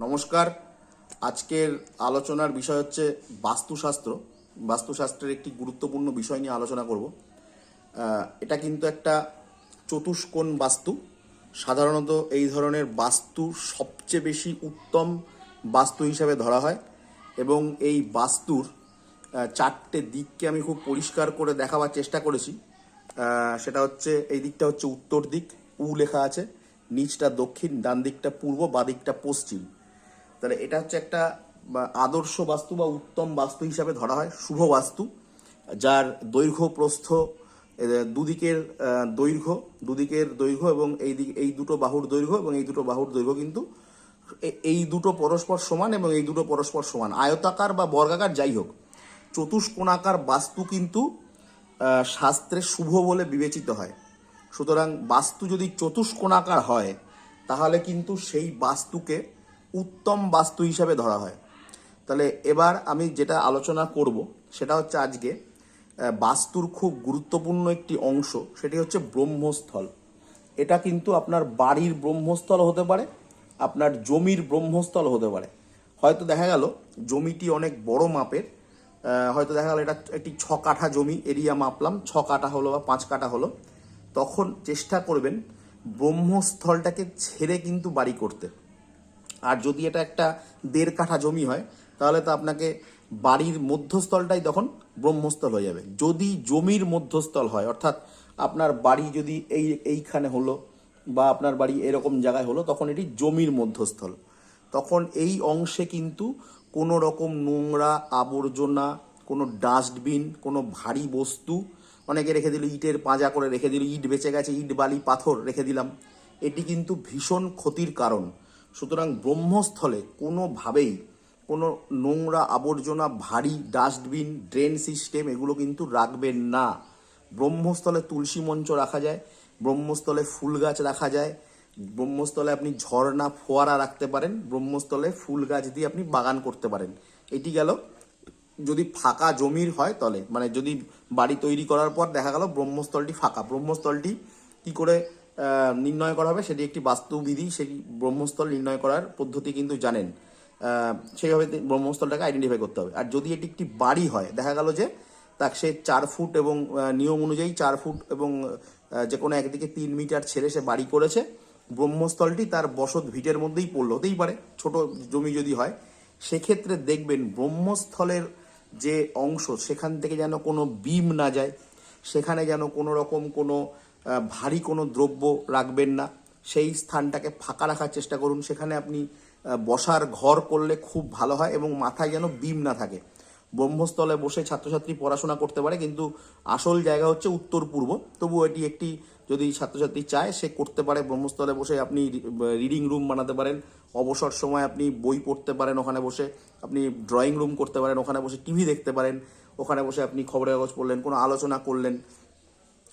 নমস্কার। আজকের আলোচনার বিষয় হচ্ছে বাস্তুশাস্ত্র। বাস্তুশাস্ত্রের একটি গুরুত্বপূর্ণ বিষয় নিয়ে আলোচনা করব। এটা কিন্তু একটা চতুষ্কোণ বাস্তু। সাধারণত এই ধরনের বাস্তু সবচেয়ে বেশি উত্তম বাস্তু হিসাবে ধরা হয় এবং এই বাস্তুর চারটে দিককে আমি খুব পরিষ্কার করে দেখাবার চেষ্টা করেছি। সেটা হচ্ছে, এই দিকটা হচ্ছে উত্তর দিক। উ লেখা আছে, নিচটা দক্ষিণ, ডান দিকটা পূর্ব, বা দিকটা পশ্চিম। তাহলে এটা হচ্ছে একটা আদর্শ বাস্তু বা উত্তম বাস্তু হিসাবে ধরা হয়, শুভ বাস্তু, যার দৈর্ঘ্য প্রস্থ দুদিকের দৈর্ঘ্য দুদিকের দৈর্ঘ্য এবং এই দিক, এই দুটো বাহুর দৈর্ঘ্য এবং এই দুটো বাহুর দৈর্ঘ্য কিন্তু এই দুটো পরস্পর সমান এবং এই দুটো পরস্পর সমান। আয়তাকার বা বর্গাকার যাই হোক, চতুষ্কোণাকার বাস্তু কিন্তু শাস্ত্রে শুভ বলে বিবেচিত হয়। সুতরাং বাস্তু যদি চতুষ্কোণাকার হয়, তাহলে কিন্তু সেই বাস্তুকে উত্তম বাস্তু হিসাবে ধরা হয়। তাহলে এবার আমি যেটা আলোচনা করব, সেটা হচ্ছে আজকে বাস্তুর খুব গুরুত্বপূর্ণ একটি অংশ, সেটি হচ্ছে ব্রহ্মস্থল। এটা কিন্তু আপনার বাড়ির ব্রহ্মস্থল হতে পারে, আপনার জমির ব্রহ্মস্থল হতে পারে। হয়তো দেখা গেল, জমিটি অনেক বড় মাপের হয়তো দেখা গেল এটা একটি ছ কাঠা জমি এরিয়া মাপলাম, ছ কাঠা হলো বা পাঁচ কাঠা হলো। তখন চেষ্টা করবেন ব্রহ্মস্থলটাকে ছেড়ে কিন্তু বাড়ি করতে। আর যদি এটা একটা দেড় কাঠা জমি হয়, তাহলে তো আপনাকে বাড়ির মধ্যস্থলটাই তখন ব্রহ্মস্থল হয়ে যাবে। যদি জমির মধ্যস্থল হয়, অর্থাৎ আপনার বাড়ি যদি এই, এইখানে হলো বা আপনার বাড়ি এরকম জায়গায় হলো, তখন এটি জমির মধ্যস্থল। তখন এই অংশে কিন্তু কোনো রকম নোংরা আবর্জনা, কোনো ডাস্টবিন, কোনো ভারী বস্তু, অনেকে রেখে দিল ইটের পাঁজা করে রেখে দিল, ইট বেঁচে গেছে, ইট, বালি, পাথর রেখে দিলাম। এটি কিন্তু ভীষণ ক্ষতির কারণ। সুতরাং ব্রহ্মস্থলে কোনোভাবেই কোনো নোংরা আবর্জনা, ভারী ডাস্টবিন, ড্রেন সিস্টেম এগুলো কিন্তু রাখবেন না। ব্রহ্মস্থলে তুলসী মঞ্চ রাখা যায়, ব্রহ্মস্থলে ফুল গাছ রাখা যায়, ব্রহ্মস্থলে আপনি ঝর্ণা, ফোয়ারা রাখতে পারেন, ব্রহ্মস্থলে ফুল গাছ দিয়ে আপনি বাগান করতে পারেন। এটি গেল, যদি ফাঁকা জমির হয় তলে মানে যদি বাড়ি তৈরি করার পর দেখা গেল ব্রহ্মস্থলটি ফাঁকা। ব্রহ্মস্থলটি কি করে নির্ণয় করা হবে। সেটি একটি বাস্তুবিধি সেই ব্রহ্মস্থল নির্ণয় করার পদ্ধতি কিন্তু জানেন। সেইভাবে ব্রহ্মস্থলটাকে আইডেন্টিফাই করতে হবে। আর যদি এটি একটি বাড়ি হয়, দেখা গেল যে তাকে সে চার ফুট এবং নিয়ম অনুযায়ী চার ফুট এবং যে কোনো একদিকে তিন মিটার ছেড়ে সে বাড়ি করেছে, ব্রহ্মস্থলটি তার বসত ভিটের মধ্যেই পড়ল হতেই পারে। ছোট জমি যদি হয়, সেক্ষেত্রে দেখবেন ব্রহ্মস্থলের যে অংশ, সেখান থেকে যেন কোনো বিম না যায়, সেখানে যেন কোনো রকম কোনো ভারী কোনো দ্রব্য রাখবেন না। সেই স্থানটাকে ফাঁকা রাখার চেষ্টা করুন। সেখানে আপনি বসার ঘর করলে খুব ভালো হয় এবং মাথায় যেন বিম না থাকে। ব্রহ্মস্থলে বসে ছাত্রছাত্রী পড়াশোনা করতে পারে, কিন্তু আসল জায়গা হচ্ছে উত্তর পূর্ব। তবু এটি একটি, যদি ছাত্রছাত্রী চায়, সে করতে পারে। ব্রহ্মস্থলে বসে আপনি রিডিং রুম বানাতে পারেন। অবসর সময় আপনি বই পড়তে পারেন ওখানে বসে। আপনি ড্রয়িং রুম করতে পারেন, ওখানে বসে টিভি দেখতে পারেন। ওখানে বসে আপনি খবরের কাগজ পড়লেন, কোনো আলোচনা করলেন।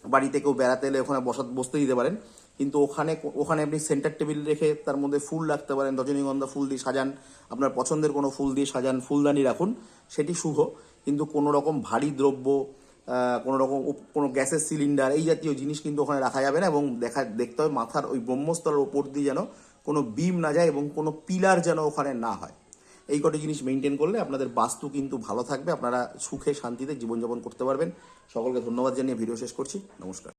বাড়িতে কেউ বেড়াতে এলে ওখানে বসা বসতে দিতে পারেন। কিন্তু ওখানে ওখানে আপনি সেন্টার টেবিল রেখে তার মধ্যে ফুল রাখতে পারেন। রজনীগন্ধা ফুল দিয়ে সাজান, আপনার পছন্দের কোনো ফুল দিয়ে সাজান, ফুলদানি রাখুন, সেটি শুভ। কিন্তু কোনো রকম ভারী দ্রব্য কোনো রকম কোনো গ্যাসের সিলিন্ডার এই জাতীয় জিনিস কিন্তু ওখানে রাখা যাবে না এবং দেখা দেখতে হবে মাথার ওই ব্রহ্মস্তলের ওপর দিয়ে যেন কোনো বিম না যায় এবং কোনো পিলার যেন ওখানে না হয়। এই কটি জিনিস মেনটেন করলে আপনাদের বাস্তু কিন্তু ভালো থাকবে। আপনারা সুখে শান্তিতে জীবনযাপন করতে পারবেন। সকলকে ধন্যবাদ জানিয়ে ভিডিও শেষ করছি। নমস্কার।